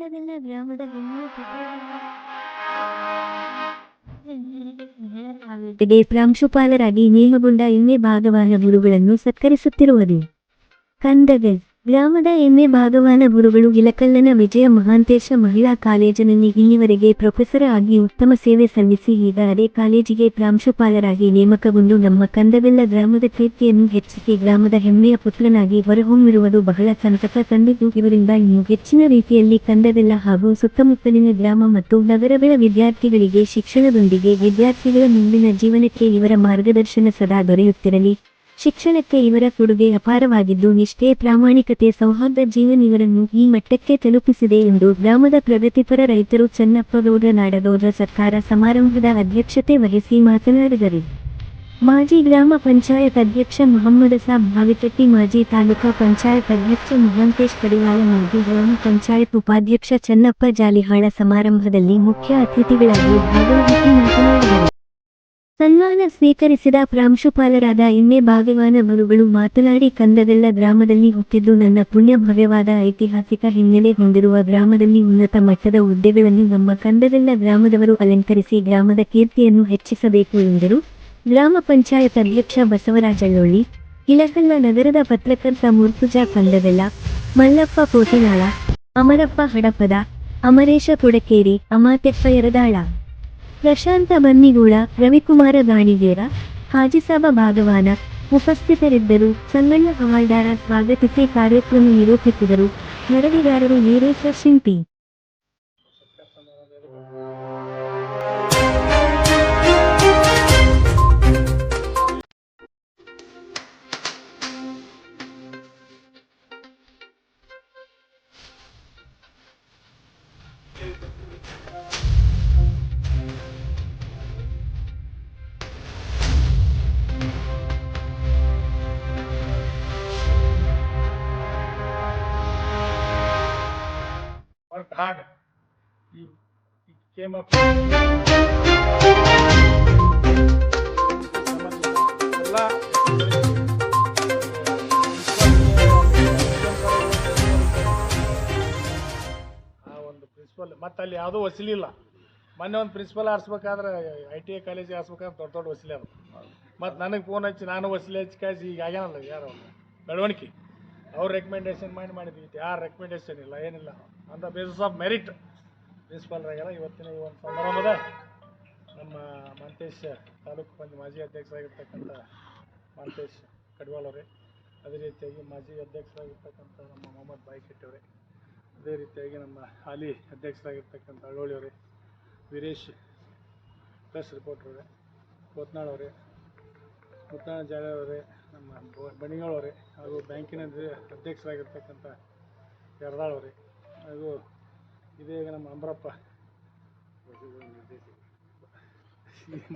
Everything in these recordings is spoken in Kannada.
ಕಂದವೆಲ್ಲ ಗ್ರಾಮದ ಹೆಣ್ಣು ಪ್ರಾಂಶುಪಾಲರಾಗಿ ನೇಮಗೊಂಡ ಇನ್ನೇ ಭಾಗವಾದ ಗುರುಗಳನ್ನು ಸತ್ಕರಿಸುತ್ತಿರುವುದು. ಕಂದಗಲ್ ಗ್ರಾಮದ ಎಮ್ಮೆ ಭಾಗವಾನ ಗುರುಗಳು ಇಲಕಲ್ಲನ ವಿಜಯ ಮಹಾಂತೇಶ ಮಹಿಳಾ ಕಾಲೇಜಿನಲ್ಲಿ ಇಲ್ಲಿವರೆಗೆ ಪ್ರೊಫೆಸರ್ ಆಗಿ ಉತ್ತಮ ಸೇವೆ ಸಲ್ಲಿಸಿ ಈಗ ಅದೇ ಕಾಲೇಜಿಗೆ ಪ್ರಾಂಶುಪಾಲರಾಗಿ ನೇಮಕಗೊಂಡು ನಮ್ಮ ಕಂದವೆಲ್ಲ ಗ್ರಾಮದ ಕೀರ್ತಿಯನ್ನು ಹೆಚ್ಚಿಸಿ ಗ್ರಾಮದ ಹೆಮ್ಮೆಯ ಪುತ್ರನಾಗಿ ಹೊರಹೊಮ್ಮಿರುವುದು ಬಹಳ ಸಂತಸ ತಂದಿದ್ದು ಇವರಿಂದ ಇನ್ನು ಹೆಚ್ಚಿನ ರೀತಿಯಲ್ಲಿ ಕಂದವೆಲ್ಲ ಹಾಗೂ ಸುತ್ತಮುತ್ತಲಿನ ಗ್ರಾಮ ಮತ್ತು ನಗರಗಳ ವಿದ್ಯಾರ್ಥಿಗಳಿಗೆ ಶಿಕ್ಷಣದೊಂದಿಗೆ ವಿದ್ಯಾರ್ಥಿಗಳ ಮುಂದಿನ ಜೀವನಕ್ಕೆ ಇವರ ಮಾರ್ಗದರ್ಶನ ಸದಾ ದೊರೆಯುತ್ತಿರಲಿ. ಶಿಕ್ಷಣಕ್ಕೆ ಇವರ ಕೊಡುಗೆ ಅಪಾರವಾಗಿದ್ದು ನಿಷ್ಠೆ, ಪ್ರಾಮಾಣಿಕತೆ, ಸೌಹಾರ್ದ ಜೀವನ ಇವರನ್ನು ಈ ಮಟ್ಟಕ್ಕೆ ತಲುಪಿಸಿದೆ ಎಂದು ಗ್ರಾಮದ ಪ್ರಗತಿಪರ ರೈತರು ಚನ್ನಪ್ಪಗೌಡ ನಾಡಗೌಡ ಸರ್ಕಾರ ಸಮಾರಂಭದ ಅಧ್ಯಕ್ಷತೆ ವಹಿಸಿ ಮಾತನಾಡಿದರು. ಮಾಜಿ ಗ್ರಾಮ ಪಂಚಾಯತ್ ಅಧ್ಯಕ್ಷ ಮೊಹಮ್ಮದ್ ಸಾಬ್ ಭಾವಿಕಟ್ಟಿ ಮಾಜಿ ತಾಲೂಕಾ ಪಂಚಾಯತ್ ಅಧ್ಯಕ್ಷ ಮಹಾಂತೇಶ್ ಕಡಿವಾಳ ಮಾಜಿ ಗ್ರಾಮ ಪಂಚಾಯತ್ ಉಪಾಧ್ಯಕ್ಷ ಚನ್ನಪ್ಪ ಜಾಲಿಹಾಳ ಸಮಾರಂಭದಲ್ಲಿ ಮುಖ್ಯ ಅತಿಥಿಗಳಾಗಿ ಭಾಗವಹಿಸಿ ಮಾತನಾಡಿದರು. ಸನ್ಮಾನ ಸ್ವೀಕರಿಸಿದ ಪ್ರಾಂಶುಪಾಲರಾದ ಎಮ್ಮೆ ಭಾಗ್ಯವಾನ ಮರುಗಳು ಮಾತನಾಡಿ, ಕಂದದೆಲ್ಲ ಗ್ರಾಮದಲ್ಲಿ ಹುಟ್ಟಿದ್ದು ನನ್ನ ಪುಣ್ಯ ಭವ್ಯವಾದ ಐತಿಹಾಸಿಕ ಹಿನ್ನೆಲೆ ಹೊಂದಿರುವ ಗ್ರಾಮದಲ್ಲಿ ಉನ್ನತ ಮಟ್ಟದ ಹುದ್ದೆಗಳನ್ನು ನಮ್ಮ ಕಂದದೆಲ್ಲ ಗ್ರಾಮದವರು ಅಲಂಕರಿಸಿ ಗ್ರಾಮದ ಕೀರ್ತಿಯನ್ನು ಹೆಚ್ಚಿಸಬೇಕು ಎಂದರು. ಗ್ರಾಮ ಪಂಚಾಯತ್ ಅಧ್ಯಕ್ಷ ಬಸವರಾಜಳ್ಳೊಳ್ಳಿ, ಇಳಕಲ್ಲ ನಗರದ ಪತ್ರಕರ್ತ ಮುರ್ತುಜಾ ಕಂದದೆಲ್ಲ, ಮಲ್ಲಪ್ಪ ಕೋಟಿನಾಳ ಅಮರಪ್ಪ ಹಡಪದ, ಅಮರೇಶ ಕೊಡಕೇರಿ, ಅಮಾತ್ಯಪ್ಪ ಯರದಾಳ ಪ್ರಶಾಂತ ಬನ್ನಿಗೂಳ, ರವಿಕುಮಾರ ಗಾಣಿಗೇರ ಹಾಜಿಸಾಬ ಭಾಗವಾನ ಉಪಸ್ಥಿತರಿದ್ದರು. ಸಂಗಣ್ಣ ಹವಾಲ್ದಾರ ಸ್ವಾಗತಿಸಿ ಕಾರ್ಯಕ್ರಮ ನಿರೂಪಿಸಿದರು. ವರದಿಗಾರರು ವೀರೇಶ ಶಿಂಪಿ up. ಎಲ್ಲ ಆ ಒಂದು ಪ್ರಿನ್ಸಿಪಲ್ ಮತ್ತೆ ಅಲ್ಲಿ ಯಾವುದೂ ವಸೂಲಿಲ್ಲ ಮೊನ್ನೆ ಒಂದು ಪ್ರಿನ್ಸಿಪಲ್ ಆರಿಸ್ಬೇಕಾದ್ರೆ ಐ ಟಿ ಐ ಕಾಲೇಜ್ ಆರಿಸ್ಬೇಕಾದ್ರೆ ದೊಡ್ಡ ದೊಡ್ಡ ವಸೂಲಿ ಅದು. ಮತ್ತು ನನಗೆ ಫೋನ್ ಹಚ್ಚಿ ನಾನು ವಸೂಲಿ ಹಚ್ಚಿ ಕಾಯಿಸಿ ಈಗ ಆಗ್ಯಾನಲ್ಲ ಯಾರು ಬೆಳವಣಿಗೆ ಅವ್ರು ರೆಕಮೆಂಡೇಶನ್ ಮಾಡಿ ಮಾಡಿದ್ವಿ. ಯಾರು ರೆಕಮೆಂಡೇಶನ್ ಇಲ್ಲ, ಏನಿಲ್ಲ. On the basis of merit ಪ್ರಿನ್ಸಿಪಾಲ್ರಾಗೆಲ್ಲ ಇವತ್ತಿನ ಈ ಒಂದು ಸಮಾರಂಭದ ನಮ್ಮ ಮಂತೇಶ್ ತಾಲೂಕು ಪಂಚ ಮಾಜಿ ಅಧ್ಯಕ್ಷರಾಗಿರ್ತಕ್ಕಂಥ ಮಂತೇಶ್ ಕಡ್ವಾಲ್ ಅವರೇ. ಅದೇ ರೀತಿಯಾಗಿ ಮಾಜಿ ಅಧ್ಯಕ್ಷರಾಗಿರ್ತಕ್ಕಂಥ ನಮ್ಮ ಮೊಹಮ್ಮದ್ ಬಾಯಿ ಅವರೇ. ಅದೇ ರೀತಿಯಾಗಿ ನಮ್ಮ ಹಾಲಿ ಅಧ್ಯಕ್ಷರಾಗಿರ್ತಕ್ಕಂಥ ಅಳೋಳಿ ಅವರೇ. ವೀರೇಶ್ ಪ್ರೆಸ್ ರಿಪೋರ್ಟರ್ ಅವರೇ. ಕೊತ್ನಾಳ್ ಅವರೇ. ನಮ್ಮ ಬಣಿಗಳವರೇ ಬಣಿಗಾಳ್ ಹಾಗೂ ಬ್ಯಾಂಕಿನ ಅಧ್ಯ- ಅಧ್ಯಕ್ಷರಾಗಿರ್ತಕ್ಕಂಥ ಯರ್ದಾಳ್ ಹಾಗೂ ಇದೇ ಈಗ ನಮ್ಮ ಅಂಬರಪ್ಪ.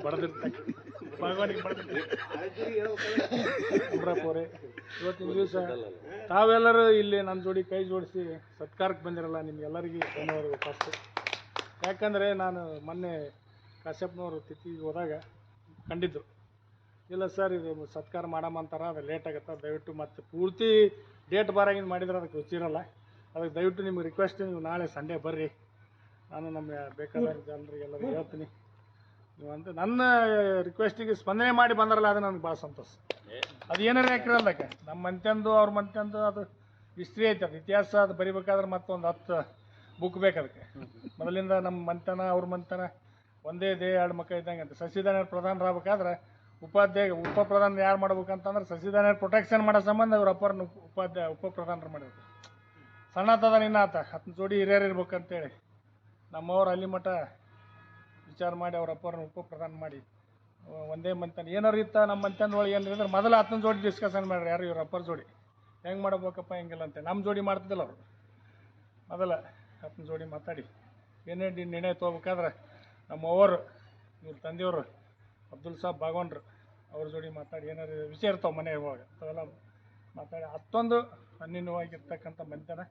ಬಡದಿರ್ತಾರೆ ಇವತ್ತಿನ ದಿವಸ ತಾವೆಲ್ಲರೂ ಇಲ್ಲಿ ನನ್ನ ಜೋಡಿ ಕೈ ಜೋಡಿಸಿ ಸತ್ಕಾರಕ್ಕೆ ಬಂದಿರಲ್ಲ, ನಿಮ್ಗೆಲ್ಲರಿಗೂ ಧನ್ಯವಾದಗಳು ಫಸ್ಟ್ ಯಾಕಂದರೆ ನಾನು ಮೊನ್ನೆ ಕಾಶ್ಯಪ್ನವರು ತಿಥಿಗೆ ಹೋದಾಗ ಕಂಡಿದ್ದರು ಇಲ್ಲ ಸರ್, ಇದು ಸತ್ಕಾರ ಮಾಡಮ್ಮ ಅಂತಾರ, ಅದು ಲೇಟ್ ಆಗುತ್ತೆ, ದಯವಿಟ್ಟು ಮತ್ತೆ ಪೂರ್ತಿ ಡೇಟ್ ಬಾರಾಗಿಂದ ಮಾಡಿದ್ರೆ ಅದಕ್ಕೆ ರುಚಿರಲ್ಲ ಅದಕ್ಕೆ ದಯವಿಟ್ಟು ನಿಮ್ಗೆ ರಿಕ್ವೆಸ್ಟ್ ನೀವು ನಾಳೆ ಸಂಡೇ ಬರ್ರಿ. ನಾನು ನಮ್ಮ ಬೇಕಾದ ಜನರಿಗೆಲ್ಲರೂ ಹೇಳ್ತೀನಿ. ನೀವು ಅಂತ ನನ್ನ ರಿಕ್ವೆಸ್ಟಿಗೆ ಸ್ಪಂದನೆ ಮಾಡಿ ಬಂದ್ರಲ್ಲ, ಅದು ನನಗೆ ಭಾಳ ಸಂತೋಷ. ಅದು ಏನಾರು ಯಾಕಿರಲ್ಲ ನಮ್ಮ ಮಂತ್ಯಂದು, ಅವ್ರ ಮಂತ್ಯಂದು ಅದು ಹಿಸ್ಟ್ರಿ ಐತೆ, ಅದು ಇತಿಹಾಸ, ಅದು ಬರಿಬೇಕಾದ್ರೆ ಮತ್ತೊಂದು ಹತ್ತು ಬುಕ್ ಬೇಕು ಅದಕ್ಕೆ. ಮೊದಲಿಂದ ನಮ್ಮ ಮಂತನ ಅವ್ರ ಮಂತನ ಒಂದೇ ದೇ ಎರಡು ಮಕ್ಕಳು ಇದ್ದಂಗೆ ಅಂತ. ಸಸಿಧಾನ ಪ್ರಧಾನರಾಗಬೇಕಾದ್ರೆ ಉಪಾಧ್ಯಾಯ ಉಪ ಪ್ರಧಾನ ಯಾರು ಮಾಡ್ಬೇಕಂತಂದ್ರೆ ಸಸಿಧಾನ ಪ್ರೊಟೆಕ್ಷನ್ ಮಾಡೋ ಸಂಬಂಧ ಅವ್ರ ಅಪ್ಪರನ್ನ ಉಪಾಧ್ಯಾಯ ಉಪ ಪ್ರಧಾನರು ಮಾಡಿದ್ರು. ಸಣ್ಣತದ ನಿನ್ನ ಆತ ಹತ್ತು ಜೋಡಿ ಹಿರಿಯರು ಇರ್ಬೇಕಂತೇಳಿ ನಮ್ಮವ್ರು ಅಲ್ಲಿ ಮಠ ವಿಚಾರ ಮಾಡಿ ಅವ್ರ ಅಪ್ಪರನ್ನ ಉಪ ಪ್ರಧಾನ ಮಾಡಿ ಒಂದೇ ಮಂತನ ಏನಾರು ಇತ್ತ ನಮ್ಮ ಮಂತನ ಒಳಗೆ ಏನಾರ ಅಂದ್ರೆ ಮೊದಲು ಹತ್ತನ ಜೋಡಿ ಡಿಸ್ಕಷನ್ ಮಾಡ್ರಿ, ಯಾರು ಇವ್ರ ಅಪ್ಪರ ಜೋಡಿ? ಹೆಂಗೆ ಮಾಡ್ಬೇಕಪ್ಪ, ಹೆಂಗಿಲ್ಲ ಅಂತ ನಮ್ಮ ಜೋಡಿ ಮಾಡ್ತಿದ್ದಿಲ್ಲ ಅವರು. ಮೊದಲ ಹತ್ತನ ಜೋಡಿ ಮಾತಾಡಿ. ಏನೇ ನಿರ್ಣಯ ತೊಗೋಬೇಕಾದ್ರೆ ನಮ್ಮವರು, ಇವ್ರ ತಂದೆಯವರು, ಅಬ್ದುಲ್ ಸಾಬ್ ಬಾಗವನ್ರು, ಅವ್ರ ಜೋಡಿ ಮಾತಾಡಿ. ಏನಾರು ವಿಷಯ ಇರ್ತಾವೆ ಮನೆ ಇವಾಗ ಅವೆಲ್ಲ ಮಾತಾಡಿ. ಅಷ್ಟೊಂದು ಅನ್ಯೂನ್ಯವಾಗಿರ್ತಕ್ಕಂಥ ಮಂತ್ಯನ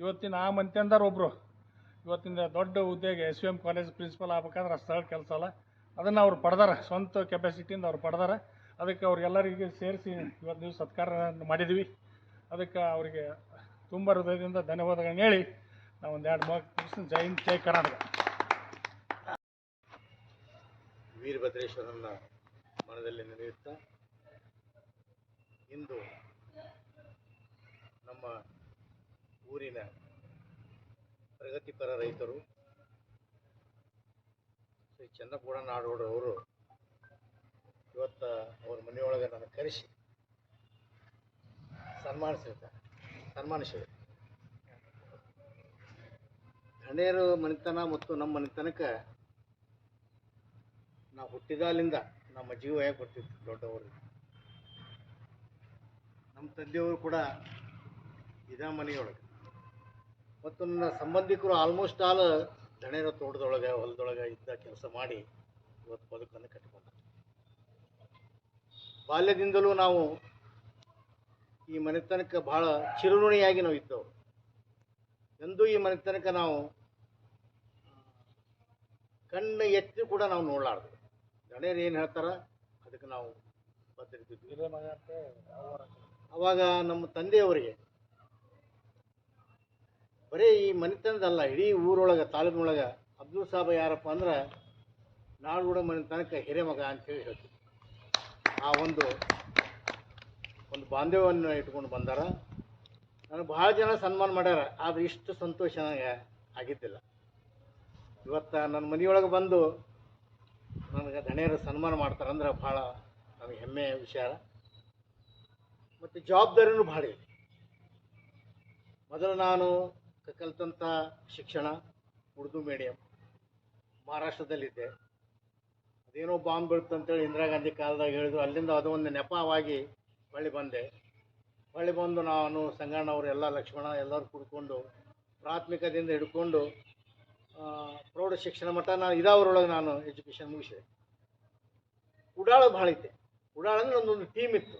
ಇವತ್ತಿನ ಆ ಮಂತ್ಯಂದಾರ ಒಬ್ಬರು ಇವತ್ತಿನ ದೊಡ್ಡ ಉದ್ಯೋಗ S V M college principal ಆಗ್ಬೇಕಂದ್ರೆ ಸ್ಥಳ ಕೆಲಸ ಅಲ್ಲ. ಅದನ್ನು ಅವ್ರು ಪಡೆದಾರ, ಸ್ವಂತ ಕೆಪಾಸಿಟಿಯಿಂದ ಅವ್ರು ಪಡೆದಾರ. ಅದಕ್ಕೆ ಅವ್ರಿಗೆಲ್ಲರಿಗೆ ಸೇರಿಸಿ ಇವತ್ತು ನೀವು ಸತ್ಕಾರ ಮಾಡಿದ್ವಿ. ಅದಕ್ಕೆ ಅವರಿಗೆ ತುಂಬ ಹೃದಯದಿಂದ ಧನ್ಯವಾದಗಳನ್ನ ಹೇಳಿ ನಾವು ಒಂದು ಎರಡು ಮೂರು ಕೃಷ್ಣ ಜೈ ಜೈ ಕರ್ನಾಟಕ. ವೀರಭದ್ರೇಶ್ವರನ ಮನದಲ್ಲಿ ನೆನೆಯುತ್ತಾ ಇಂದು ನಮ್ಮ ಊರಿನ ಪ್ರಗತಿಪರ ರೈತರು ಶ್ರೀ ಚನ್ನಪೂರ್ಣ ನಾಡೋಡರವರು ಇವತ್ತು ಅವ್ರ ಮನೆಯೊಳಗೆ ನಾನು ಕರೆಸಿ ಸನ್ಮಾನಿಸಿರ್ತಾರೆ ಸನ್ಮಾನಿಸಿದೆ ಹಣೇರು ಮನೆತನ ಮತ್ತು ನಮ್ಮ ಮನೆತನಕ್ಕೆ ನಾವು ಹುಟ್ಟಿದಾಲಿಂದ ನಮ್ಮ ಜೀವ ಹೇಗೆ ಕೊಡ್ತಿತ್ತು ದೊಡ್ಡವರು. ನಮ್ಮ ತಂದೆಯವರು ಕೂಡ ಇದೇ ಮನೆಯೊಳಗೆ. ಮತ್ತು ನನ್ನ ಸಂಬಂಧಿಕರು ಆಲ್ಮೋಸ್ಟ್ ಆಲ್ ದಣೇರ ತೋಟದೊಳಗೆ ಹೊಲದೊಳಗೆ ಇದ್ದ ಕೆಲಸ ಮಾಡಿ ಇವತ್ತು ಬದುಕನ್ನು ಕಟ್ಟಿಕೊಂಡ್ರು. ಬಾಲ್ಯದಿಂದಲೂ ನಾವು ಈ ಮನೆತನಕ್ಕೆ ಬಹಳ ಚಿರುಋಣಿಯಾಗಿ ನಾವು ಇದ್ದವು ಎಂದೂ ಈ ಮನೆತನಕ್ಕೆ ನಾವು ಕಣ್ಣು ಎತ್ತಿ ಕೂಡ ನಾವು ನೋಡಲಾರ್ದು. ಗಣ್ಯರು ಏನು ಹೇಳ್ತಾರ? ಅದಕ್ಕೆ ನಾವು ಬದ್ದಿರ್ತಿದ್ವಿ ಅವಾಗ ನಮ್ಮ ತಂದೆಯವರಿಗೆ ಬರೀ ಈ ಮನೆತನದಲ್ಲ, ಇಡೀ ಊರೊಳಗೆ, ತಾಲೂಕಿನೊಳಗೆ ಅಬ್ದುಲ್ ಸಾಬ ಯಾರಪ್ಪ ಅಂದ್ರೆ ನಾಡುಗೂಡ ಮನೆತನಕ್ಕೆ ಹಿರೇಮಗ ಅಂತೇಳಿ ಹೇಳ್ತೀವಿ. ಆ ಒಂದು ಒಂದು ಬಾಂಧವ್ಯವನ್ನು ಇಟ್ಕೊಂಡು ಬಂದಾರ. ನನಗೆ ಭಾಳ ಜನ ಸನ್ಮಾನ ಮಾಡ್ಯಾರ, ಆದ್ರೆ ಇಷ್ಟು ಸಂತೋಷ ನನಗೆ ಆಗಿದ್ದಿಲ್ಲ. ಇವತ್ತು ನನ್ನ ಮನೆಯೊಳಗೆ ಬಂದು ನನಗೆ ಧಣಿಯರು ಸನ್ಮಾನ ಮಾಡ್ತಾರಂದ್ರೆ ಭಾಳ ನನಗೆ ಹೆಮ್ಮೆಯ ವಿಚಾರ. ಮತ್ತು ಜವಾಬ್ದಾರಿನೂ ಭಾಳ ಇದೆ. ಮೊದಲು ನಾನು ಕಲಿತಂಥ ಶಿಕ್ಷಣ ಉರ್ದು ಮೀಡಿಯಂ ಮಹಾರಾಷ್ಟ್ರದಲ್ಲಿದ್ದೆ ಅದೇನೋ ಬಾಂಬ್ ಬೀಳ್ತಂತೇಳಿ ಇಂದಿರಾ ಗಾಂಧಿ ಕಾಲದಾಗ ಹೇಳಿದ್ರು, ಅಲ್ಲಿಂದ ಅದು ಒಂದು ನೆಪವಾಗಿ ಹೊಳ್ಳಿ ಬಂದೆ. ಹೊಳ್ಳಿ ಬಂದು ನಾನು ಸಂಗಣ್ಣ ಅವರು ಎಲ್ಲ, ಲಕ್ಷ್ಮಣ ಎಲ್ಲರೂ ಕುಡ್ಕೊಂಡು ಪ್ರಾಥಮಿಕದಿಂದ ಹಿಡ್ಕೊಂಡು ಪ್ರೌಢ ಶಿಕ್ಷಣ ಮಟ್ಟ ನಾನು ಇದಾವರೊಳಗೆ ನಾನು ಎಜುಕೇಷನ್ ಮುಗಿಸಿದೆ. ಉಡಾಳ ಭಾಳ ಇದ್ದೆ. ಉಡಾಳ ಅಂದ್ರೆ ನಮ್ಮದೊಂದು ಟೀಮ್ ಇತ್ತು.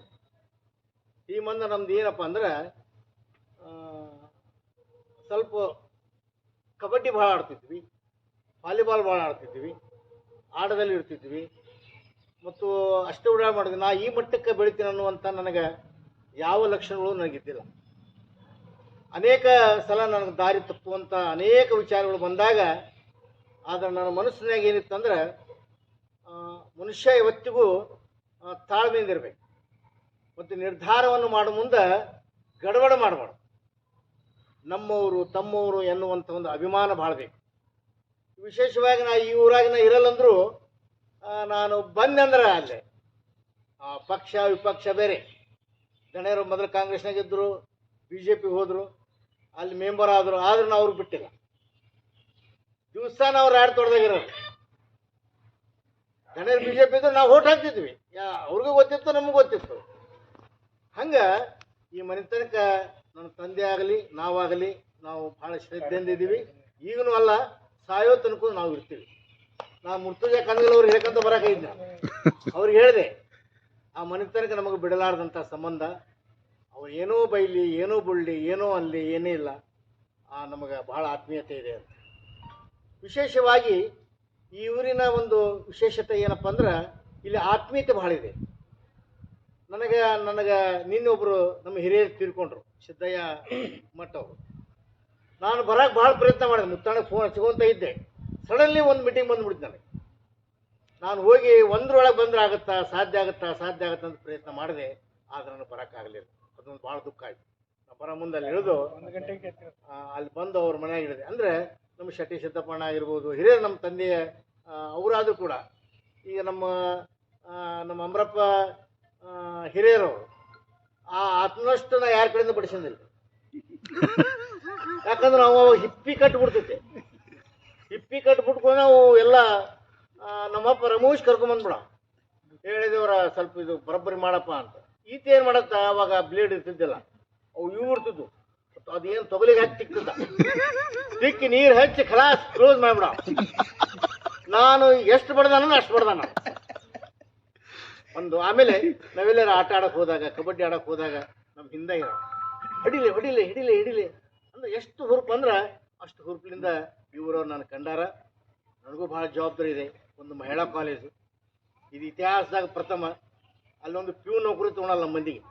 ಟೀಮ್ ಅಂದ್ರೆ ನಮ್ದು ಏನಪ್ಪ ಅಂದ್ರೆ ಸ್ವಲ್ಪ ಕಬಡ್ಡಿ ಭಾಳ ಆಡ್ತಿದ್ವಿ ವಾಲಿಬಾಲ್ ಭಾಳ ಆಡ್ತಿದ್ವಿ ಆಟದಲ್ಲಿ ಇರ್ತಿದ್ವಿ. ಮತ್ತು ಅಷ್ಟೇ ಉಡಾಳ ಮಾಡಿದ್ವಿ. ನಾ ಈ ಮಟ್ಟಕ್ಕೆ ಬೆಳಿತೀನಿ ಅನ್ನುವಂಥ ನನಗೆ ಯಾವ ಲಕ್ಷಣಗಳು ನನಗಿದ್ದಿಲ್ಲ. ಅನೇಕ ಸಲ ನನಗೆ ದಾರಿ ತಪ್ಪುವಂಥ ಅನೇಕ ವಿಚಾರಗಳು ಬಂದಾಗ ಆದರೆ ನನ್ನ ಮನಸ್ಸಿನಾಗ ಏನಿತ್ತಂದ್ರೆ ಮನುಷ್ಯ ಇವತ್ತಿಗೂ ಆ, ತಾಳ್ಮೆಯಿಂದ ಇರಬೇಕು ಮತ್ತು ನಿರ್ಧಾರವನ್ನು ಮಾಡೋ ಮುಂದೆ ಗಡಬಡ ಮಾಡಬಾರ್ದು. ನಮ್ಮವರು, ತಮ್ಮವರು ಎನ್ನುವಂಥ ಒಂದು ಅಭಿಮಾನ ಭಾಳ ಬೇಕು. ವಿಶೇಷವಾಗಿ ನಾ ಈ ಊರಾಗ ನಾ ಇರಲ್ಲಂದ್ರೂ ನಾನು ಬಂದೆ ಅಂದ್ರೆ ಅಲ್ಲೇ ಪಕ್ಷ, ವಿಪಕ್ಷ ಬೇರೆ. ಗಣ್ಯರು ಮೊದಲು ಕಾಂಗ್ರೆಸ್ನಾಗ ಇದ್ದರು ಬಿ ಜೆ ಪಿ ಹೋದರು, ಅಲ್ಲಿ ಮೆಂಬರ್ ಆದರು, ಆದ್ರೂ ನಾವು ಅವ್ರಿಗೆ ಬಿಟ್ಟಿಲ್ಲ. ದಿವಸ ನಾವು ರಾಡ್ ತೊಡ್ದಾಗಿರೋರು. ಗಣ್ಯರು ಬಿ ಜೆ ಪಿ ಇದ್ರು, ನಾವು ಓಟ್ ಹಾಕ್ತಿದ್ವಿ. ಯಾ, ಅವ್ರಿಗೂ ಗೊತ್ತಿತ್ತು, ನಮಗೂ ಗೊತ್ತಿತ್ತು. ಹಂಗೆ ಈ ಮನೆತನಕ ನನ್ನ ತಂದೆ ಆಗಲಿ, ನಾವಾಗಲಿ ನಾವು ಭಾಳ ಶ್ರದ್ಧೆಯಿಂದ ಇದ್ದೀವಿ. ಈಗಲೂ ಅಲ್ಲ, ಸಾಯೋ ತನಕ ನಾವು ಇರ್ತೀವಿ. ನಾ ಮುರ್ತುಜ ಕನಗಲ್ ಅವ್ರು ಹೇಳ್ಕೊಂತ ಬರೋಕಿದ್ದೆ ಅವ್ರಿಗೆ ಹೇಳಿದೆ, ಆ ಮನೆತನಕ ನಮಗೆ ಬಿಡಲಾರ್ದಂಥ ಸಂಬಂಧ, ಅವ್ರು ಏನೋ ಬೈಲಿ, ಏನೋ ಬುಳ್ಳಿ, ಏನೋ ಅಲ್ಲಿ, ಏನೇ ಇಲ್ಲ, ಆ ನಮಗೆ ಭಾಳ ಆತ್ಮೀಯತೆ ಇದೆ ಅಂತ. ವಿಶೇಷವಾಗಿ ಈ ಊರಿನ ಒಂದು ವಿಶೇಷತೆ ಏನಪ್ಪ ಅಂದ್ರೆ, ಇಲ್ಲಿ ಆತ್ಮೀಯತೆ ಭಾಳ ಇದೆ. ನನಗೆ ನನಗೆ ನಿನ್ನೆ ಒಬ್ಬರು ನಮ್ಮ ಹಿರಿಯರು ತೀರ್ಕೊಂಡ್ರು ಸಿದ್ದಯ್ಯ ಮಠ ಅವರು. ನಾನು ಬರಕ್ಕೆ ಭಾಳ ಪ್ರಯತ್ನ ಮಾಡಿದೆ ಮುತ್ತಾಣ ಫೋನ್ ಹಚ್ಕೊಂತ ಇದ್ದೆ. ಸಡನ್ಲಿ ಒಂದು ಮೀಟಿಂಗ್ ಬಂದ್ಬಿಡ್ತು ನನಗೆ. ನಾನು ಹೋಗಿ ಒಂದ್ರೊಳಗೆ ಬಂದ್ರೆ ಆಗುತ್ತಾ ಸಾಧ್ಯ ಆಗುತ್ತಾ ಸಾಧ್ಯ ಆಗುತ್ತಾ ಅಂತ ಪ್ರಯತ್ನ ಮಾಡಿದೆ ಆದ್ರೆ ನನಗೆ ಬರೋಕ್ಕಾಗಲಿಲ್ಲ ಅದೊಂದು ಭಾಳ ದುಃಖ ಆಯ್ತು. ನಾ ಬರೋ ಮುಂದೆ ಅಲ್ಲಿ ಇಳಿದು ಒಂದು ಗಂಟೆಗೆ ಅಲ್ಲಿ ಬಂದು ಅವ್ರ ಮನೆಯಾಗ ಹಿಡಿದೆ ಅಂದರೆ ನಮ್ಮ ಶೆಟ್ಟಿ ಸಿದ್ದಪ್ಪಣ್ಣ ಆಗಿರ್ಬೋದು ಹಿರಿಯರು ನಮ್ಮ ತಂದೆಯ ಅವರಾದರೂ ಕೂಡ ಈಗ ನಮ್ಮ ನಮ್ಮ ಅಮರಪ್ಪ ಆ, ಹಿರಿಯರವರು. ಆ ಆತ್ಮನಷ್ಟು ನಾ ಯಾರ ಕಡೆಯಿಂದ ಬಡಿಸಿದಿಲ್ಲ ಯಾಕಂದ್ರೆ ನಾವು ಅವಾಗ ಹಿಪ್ಪಿ ಕಟ್ಬಿಡ್ತೈತೆ ಹಿಪ್ಪಿ ಕಟ್ಬಿಟ್ಕೊಂಡು ನಾವು ಎಲ್ಲ ನಮ್ಮಪ್ಪ ರಮೇಶ್ ಕರ್ಕೊಂಬಂದ್ಬಿಡ ಹೇಳಿದವರ ಸ್ವಲ್ಪ ಇದು ಬರೋಬ್ಬರಿ ಮಾಡಪ್ಪ ಅಂತ. ಈತ ಏನು ಮಾಡತ್ತ? ಅವಾಗ ಬ್ಲೇಡ್ ಇರ್ತಿದ್ದಿಲ್ಲ. ಅವು ಇವು ಇರ್ತಿದ್ವು. ಅದೇನು ತೊಗಲಿಗೆ ಹಾಕಿ ತಿಕ್ತಿದ್ದ ತಿಕ್ಕಿ ನೀರು ಹಚ್ಚಿ ಖಲಾಸ್ ಕ್ಲೋಸ್ ಮಾಡ್ಬಿಡ ನಾನು ಎಷ್ಟು ಬಡ್ದಾನ ಅಷ್ಟು ಬಡ್ದಾನ. ಒಂದು ಆಮೇಲೆ ನಾವೆಲ್ಲರೂ ಆಟ ಆಡಕ್ಕೆ ಹೋದಾಗ, ಕಬಡ್ಡಿ ಆಡಕ್ಕೆ ಹೋದಾಗ ನಮ್ಮ ಹಿಂದೆ ಇರೋ ಹೊಡಿಲಿ ಹೊಡಿಲಿ ಹಿಡಿಲಿ ಹಿಡಿಲಿ ಅಂದ್ರೆ ಎಷ್ಟು ಹುರುಪು ಅಂದ್ರೆ ಅಷ್ಟು ಹುರುಪಿನಿಂದ ಇವರು ನಾನು ಕಂಡಾರ. ನನಗೂ ಭಾಳ ಜವಾಬ್ದಾರಿ ಇದೆ, ಒಂದು ಮಹಿಳಾ ಕಾಲೇಜು ಇದು ಇತಿಹಾಸದಾಗ ಪ್ರಥಮ. ಅಲ್ಲೊಂದು ಪ್ಯೂ ನೌಕರಿ ತೊಗೊಳಲ್ಲ ನಮ್ಮ ಮಂದಿಗೆ.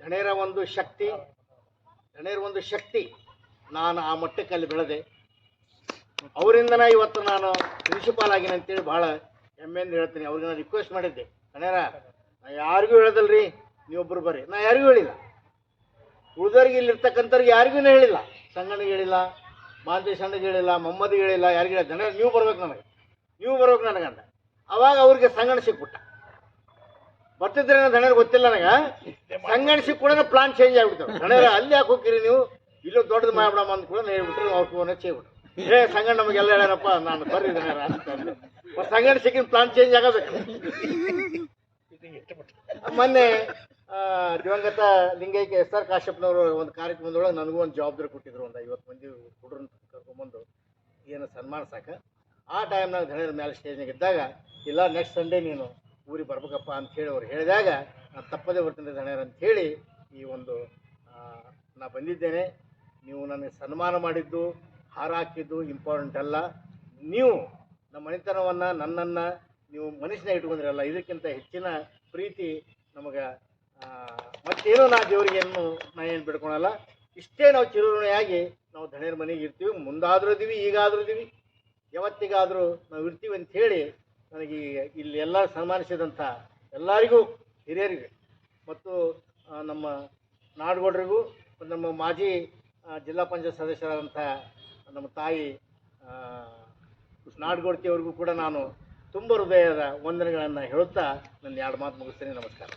ಧಣೇರ ಒಂದು ಶಕ್ತಿ, ಧಣೇರ ಒಂದು ಶಕ್ತಿ ನಾನು ಆ ಮಟ್ಟಕ್ಕೆ ಅಲ್ಲಿ ಬೆಳೆದೆ. ಅವರಿಂದನೇ ಇವತ್ತು ನಾನು ಪ್ರಿನ್ಸಿಪಾಲ್ ಆಗಿನ ಅಂತೇಳಿ ಭಾಳ ಹೆಮ್ಮೆಯಿಂದ ಹೇಳ್ತೀನಿ. ಅವ್ರಿಗೆ ನಾನು ರಿಕ್ವೆಸ್ಟ್ ಮಾಡಿದ್ದೆ. ಅಣ್ಯಾರ ನಾ ಯಾರಿಗೂ ಹೇಳದಲ್ರಿ ನೀವೊಬ್ಬರು ಬರ್ರಿ. ನಾ ಯಾರಿಗೂ ಹೇಳಿಲ್ಲ. ಉಳಿದವ್ರಿಗೆ ಇಲ್ಲಿ ಇರ್ತಕ್ಕಂಥವ್ರಿಗೆ ಯಾರಿಗೂ ಹೇಳಿಲ್ಲ. ಸಂಗನಿಗೆ ಹೇಳಿಲ್ಲ ಮಾಂತೇಶ್ ಅಣ್ಣಗೆ ಹೇಳಿಲ್ಲ, ಮೊಮ್ಮದಿಗೆ ಹೇಳಿಲ್ಲ, ಯಾರಿಗೆ ದಣ್ಣ ನೀವು ಬರ್ಬೇಕು ನನಗೆ. ನೀವು ಬರ್ಬೇಕು ನನಗಂತ ಅವಾಗ ಅವ್ರಿಗೆ ಸಂಗಣ ಸಿಕ್ಬಿಟ್ಟ. ಬರ್ತಿದ್ರೆ ದಣ್ಯರ್ ಗೊತ್ತಿಲ್ಲ ನನಗೆ. ಸಂಗಣ ಸಿಕ್ಕ ಕೂಡ ಪ್ಲಾನ್ ಚೇಂಜ್ ಆಗ್ಬಿಡ್ತಾವೆ ದಣ್ಯರ ಅಲ್ಲಿ ಯಾಕೆ ಹೋಗ್ತೀರಿ ನೀವು? ಇಲ್ಲೂ ದೊಡ್ಡದು ಮಾಡ್ಬಿಡಮ್ಮ ಅಂತ ಕೂಡ ಹೇಳ್ಬಿಟ್ರೆ ಅವ್ರ ಫೋನ್ ಹಚ್ಚಿಬಿಟ್ರು ಏ ಸಂಗಣ ನಮಗೆಲ್ಲ ಹೇಳ್ಯಾರಪ್ಪ ನಾನು ಬರ್ರಿ ದಣ್ಯರ ಅಂತ ಸಂಗಣ ಸಿಕ್ಕಿನ ಪ್ಲಾನ್ ಚೇಂಜ್ ಆಗಬೇಕು. ಮೊನ್ನೆ ದಿವಂಗತ ಲಿಂಗೈಕ ಎಸ್ ಆರ್ ಕಾಶ್ಯಪ್ನವರು ಒಂದು ಕಾರ್ಯಕ್ರಮದೊಳಗೆ ನನಗೂ ಒಂದು ಜವಾಬ್ದಾರಿ ಕೊಟ್ಟಿದ್ರು, ಒಂದು ಐವತ್ತು ಮಂದಿ ಹುಡುಗರನ್ನ ಕರ್ಕೊಂಬಂದು. ಏನು ಸನ್ಮಾನಿಸಾಕ ಆ ಟೈಮ್ನಾಗ ಧಣಿಯರ ಮೇಲೆ ಸ್ಟೇಜ್ನಾಗ ಇದ್ದಾಗ, ಇಲ್ಲ ನೆಕ್ಸ್ಟ್ ಸಂಡೇ ನೀನು ಊರಿಗೆ ಬರ್ಬೇಕಪ್ಪ ಅಂತ ಹೇಳಿ ಅವ್ರು ಹೇಳಿದಾಗ, ನಾನು ತಪ್ಪದೇ ಬರ್ತೀನಿ ಧಣಿಯರ್ ಅಂತ ಹೇಳಿ ಈ ಒಂದು ನಾ ಬಂದಿದ್ದೇನೆ. ನೀವು ನನಗೆ ಸನ್ಮಾನ ಮಾಡಿದ್ದು ಹಾರ ಹಾಕಿದ್ದು ಇಂಪಾರ್ಟೆಂಟ್ ಅಲ್ಲ. ನೀವು ನಮ್ಮ ಮನೆತನವನ್ನು, ನನ್ನನ್ನು ನೀವು ಮನುಷ್ಯನ ಇಟ್ಕೊಂಡಿರಲ್ಲ, ಇದಕ್ಕಿಂತ ಹೆಚ್ಚಿನ ಪ್ರೀತಿ ನಮಗೆ ಮತ್ತೇನು ನಾ ದೇವರಿಗೆ ಏನು ನಾ ಏನು ಬಿಡ್ಕೊಳಲ್ಲ. ಇಷ್ಟೇ ನಾವು ಚಿರುಋಣಿಯಾಗಿ ನಾವು ಧಣಿಯರ ಮನೆಗೆ ಇರ್ತೀವಿ. ಮುಂದಾದ್ರೂ ಇದೀವಿ ಈಗಾದ್ರೂ ಇದೀವಿ ಯಾವತ್ತಿಗಾದರೂ ನಾವು ಇರ್ತೀವಿ ಅಂತ ಹೇಳಿ ನನಗೆ ಇಲ್ಲಿ ಎಲ್ಲ ಸನ್ಮಾನಿಸಿದಂಥ ಎಲ್ಲರಿಗೂ ಹಿರಿಯರಿಗೆ ಮತ್ತು ನಮ್ಮ ನಾಡಗೌಡರಿಗೂ ನಮ್ಮ ಮಾಜಿ ಜಿಲ್ಲಾ ಪಂಚಾಯತ್ ಸದಸ್ಯರಾದಂಥ ನಮ್ಮ ತಾಯಿ ನಾಡಗೌಡ್ತಿಯವ್ರಿಗೂ ಕೂಡ ನಾನು ತುಂಬ ಹೃದಯದ ವಂದನೆಗಳನ್ನು ಹೇಳುತ್ತಾ ನನ್ನ ಎರಡು ಮಾತು ಮುಗಿಸ್ತೀನಿ. ನಮಸ್ಕಾರ.